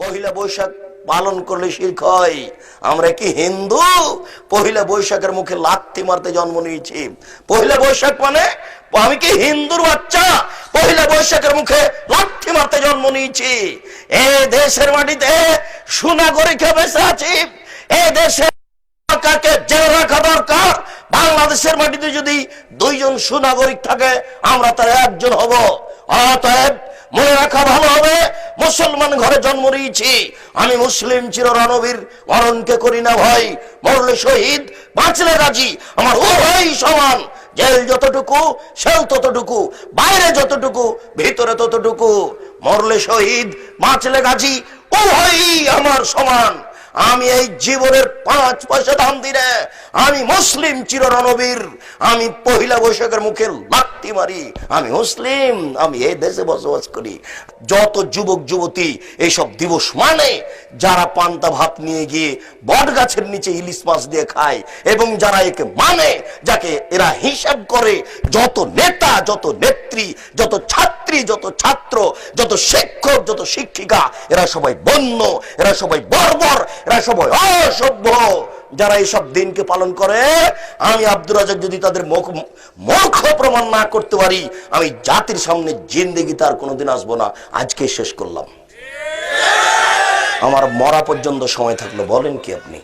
পহিলা বৈশাখ পালন করলে শির্ক হয়। আমরা কি হিন্দু? পহিলা বৈশাখের মুখে লাথি মারতে জন্ম নিয়েছি। পহিলা বৈশাখ মানে আমি কি হিন্দুর বাচ্চা? পহিলা বৈশাখের মুখে লাথি মারতে জন্ম নিয়েছি। এ দেশের মাটিতে সুনাগরিকে বেঁচে আছি। এ দেশে সরকারকে জেলে রাখা দরকার। বাংলাদেশের মাটিতে যদি দুইজন সুনাগরিক থাকে, আমরা তার একজন হব। অতএব মনে রাখা ভালো হবে মুসলমান ঘরে জন্ম নিয়েছি। আমি মুসলিম চির রণবীর মরণকে করি না ভয় মরলে শহীদ, বাঁচলে রাজি। আমার উভয় সমান। জেল যতটুকু সেও ততটুকু, বাইরে যতটুকু, ভিতরে ততটুকু। মরলে শহীদ, বাঁচলে গাজী উভয়ই আমার সমান। আমি এই জীবনের পাঁচ পয়সা দাম দিনে আমি মুসলিম চির রণবীর আমি পহিলা বৈশাখের মুখে লাত্তি মারি, আমি মুসলিম, আমি এই দেশে বসবাস করি। যত যুবক, যুবতী, এইসব দিবস মানে যারা পান্তা ভাত নিয়ে গিয়ে বট গাছের নিচে ইলিশ মাছ দিয়ে খায় এবং যারা একে মানে যাকে এরা হিসাব করে, যত নেতা, যত নেত্রী, যত ছাত্রী, যত ছাত্র, যত শিক্ষক, যত শিক্ষিকা, এরা সবাই বন্য, এরা সবাই বর্বর, এরা সবাই অসভ্য। যারা এইসব দিনকে পালন করে, আমি আব্দুর রাজাক যদি তাদের মুখ মুখ প্রমাণ না করতে পারি, আমি জাতির সামনে জিন্দেগি তার কোনোদিন আসব না। আজকে শেষ করলাম। আমার মরা পর্যন্ত সময় থাকল, বলেন কি আপনি?